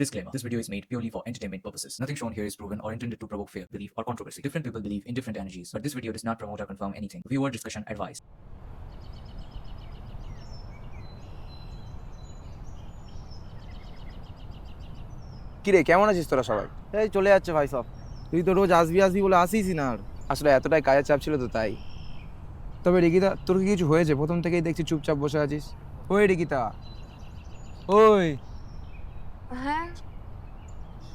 Disclaimer This video is made purely for entertainment purposes. Nothing shown here is proven or intended to provoke fear, belief, or controversy. Different people believe in different energies, but this video does not promote or confirm anything. Viewer discussion advised. কিরে কেমন আছিস তোরা সবাই এই চলে যাচ্ছে ভাই সব তুই তো রোজ আসবি আসবি বলে আসিসই না আর আসলে এতটাই কাজের চাপ ছিল তো তাই তবে রিকিতা তোর কি কিছু হয়েছে প্রথম থেকেই দেখছি চুপচাপ বসে আছিস ওই রিকিতা ওই হ্যাঁ?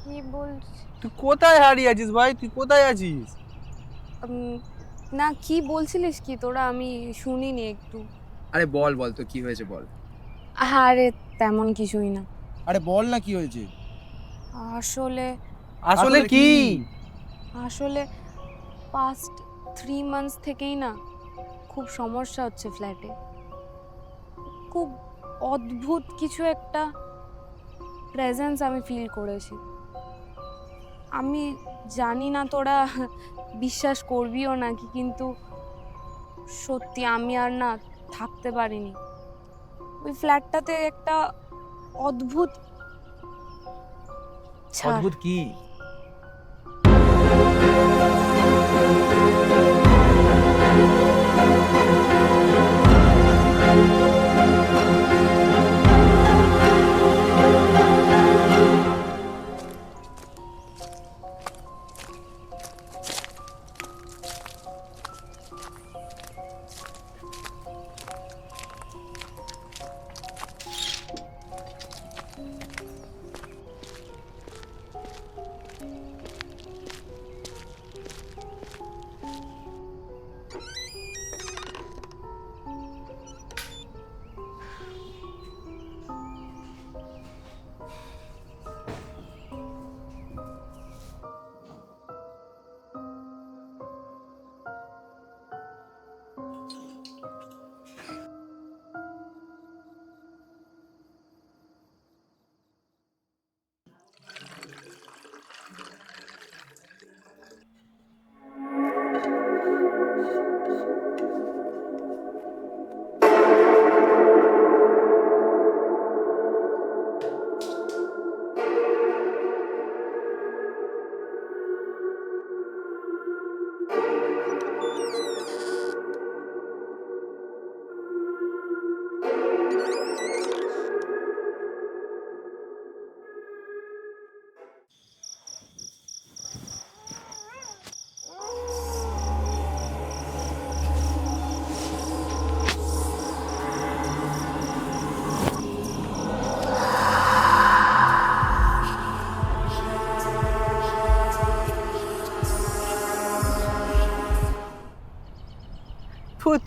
কি বলছি তুই কোথায় হারিয়ে আছিস ভাই? তুই কোথায় আছিস? না কি বলছিলিস কি তোরা? আমি শুনিনি একটু। আরে বল বল তো কি হয়েছে বল? আরে তেমন কিছুই না। আরে বল না কি হয়েছে। আসলে আসলে কি? আসলে পাস্ট থ্রি মান্থস থেকেই না খুব সমস্যা হচ্ছে ফ্ল্যাটে খুব অদ্ভুত কিছু একটা প্রেজেন্স আমি ফিল করেছি। আমি জানি না তোরা বিশ্বাস করবিও নাকি, কিন্তু সত্যি আমি আর না থাকতে পারিনি। ওই ফ্ল্যাটটাতে একটা অদ্ভুত অদ্ভুত কি?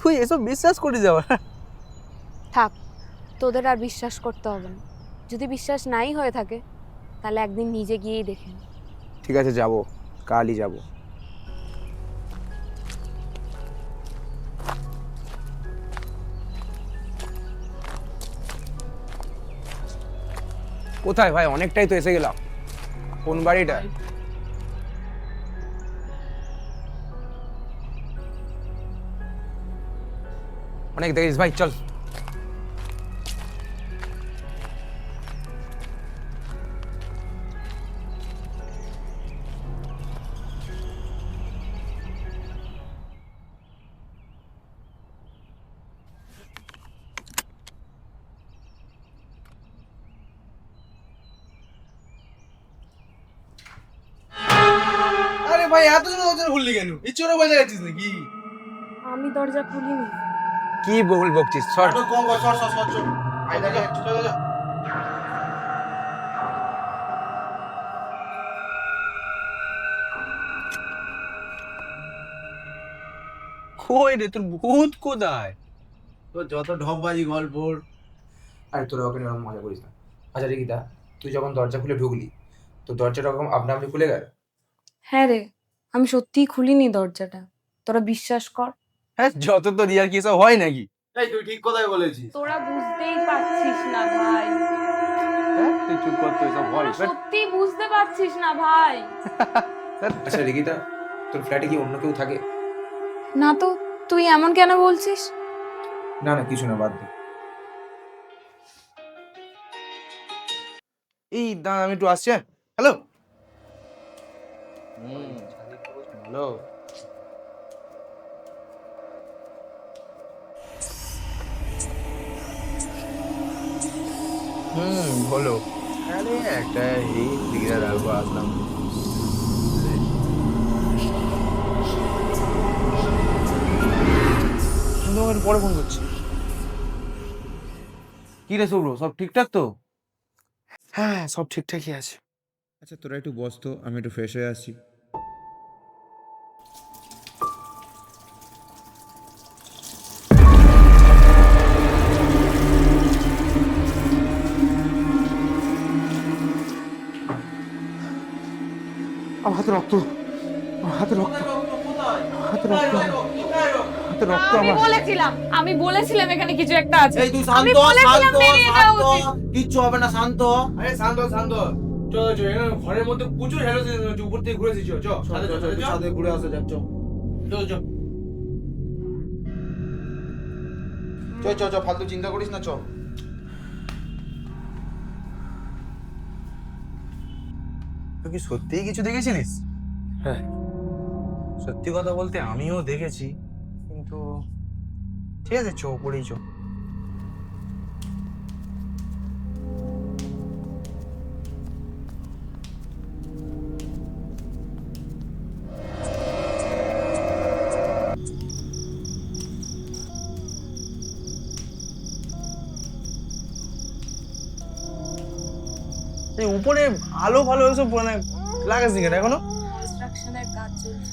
তুই এসব বিশ্বাস করে যাওয়া থাক তোদের আর বিশ্বাস করতে হবে না। যদি বিশ্বাস নাই হয়ে থাকে তাহলে একদিন নিজে গিয়েই দেখে ঠিক আছে যাব। কালই যাব। কোথায় ভাই? অনেকটাই তো এসে গেলাম। কোন বাড়িটা? অনেক দেখিস ভাই চল আরে ভাই এত জন ওজন খুললি কেন এই চোরা বাজে গেছিস নাকি আমি দরজা খুলিনি কি বল বকছিস? সর। কই রে তোর ভূত কোথায়? তোর যত ঢপবাজি গল্প আরে তোরা ওকে ওরকম মজা করিস না। আচ্ছা রিকিতা তুই যখন দরজা খুলে ঢুকলি তো দরজাটা ওরকম আপনা আপনি খুলে গেল? হ্যাঁ রে আমি সত্যিই খুলিনি দরজাটা। তোরা বিশ্বাস কর হ্যাঁ যত তো রিয়ার কি সব হয় নাকি? এই তুই ঠিক কথাই বলেছিস। তোরা বুঝতেই পারছিস না ভাই। হ্যাঁ তুই চুপ কর তুই সব হয়। সত্যি বুঝতে পারছিস না ভাই। আচ্ছা রিকিতা তোর ফ্ল্যাটে কি অন্য কেউ থাকে? না তো তুই এমন কেন বলছিস? না না কিছু না বাদ দে। এই দাঁড়া আমি একটু আসছি হ্যালো হ্যালো হুম বলো। আরে একটা এই দিঘা রাখব আসলাম। আমি তোমাকে পরে ফোন করছি। কি রে শুভ্র সব ঠিকঠাক তো? হ্যাঁ সব ঠিকঠাকই আছে। আচ্ছা তোরা একটু বস তো আমি একটু ফ্রেশ হয়ে আসছি। আমার হাতে রক্ত হাতে রক্ত হাতে রক্ত হাতে রক্ত আমি বলেছিলাম আমি বলেছিলাম এখানে কিছু একটা আছে। এই তুই শান্ত শান্ত হ, বেরিয়ে যাওয়া শান্ত কিচ্ছু হবে না শান্ত। আরে শান্ত শান্ত। ঘরের মধ্যে প্রচুর উপর থেকে ঘুরে আসা যাক চ চ, চ। চ চ চ ফালতু চিন্তা করিস না চ তুই কি সত্যিই কিছু দেখেছিলিস? হ্যাঁ। সত্যি কথা বলতে আমিও দেখেছি কিন্তু ঠিক আছে চোখ পড়েই চ উপরে আলো ভালো এসব মানে লাগাস নি কেন এখনও? কনস্ট্রাকশনের কাজ চলছে।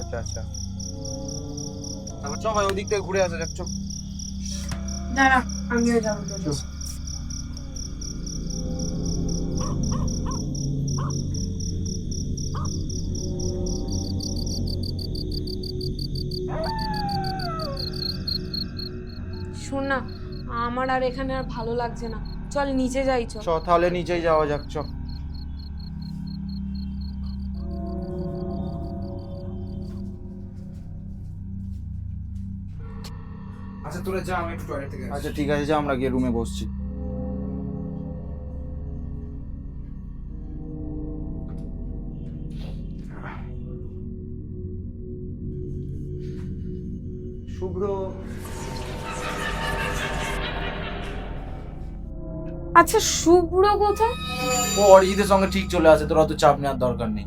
আচ্ছা আচ্ছা। তারপর চ ভাই ওদিক থেকে ঘুরে আসা যাক চ দাঁড়া আমিও যাব শোন না আমার আর এখানে আর ভালো লাগছে না। চল নিচে যাই চল। চ তাহলে নিচেই যাওয়া যাক চ। আচ্ছা তোরা যা আমি একটু টয়লেট থেকে আচ্ছা ঠিক আছে যা আমরা গিয়ে রুমে বসছি। শুভ্র। আচ্ছা শুভ্র কোথায়? ও অরিজিতের সঙ্গে ঠিক চলে আসে তোর অত চাপ নেওয়ার দরকার নেই।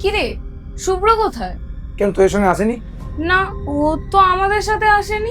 কি রে শুভ্র কোথায়? কেন তোর সঙ্গে আসেনি? না ও তো আমাদের সাথে আসেনি।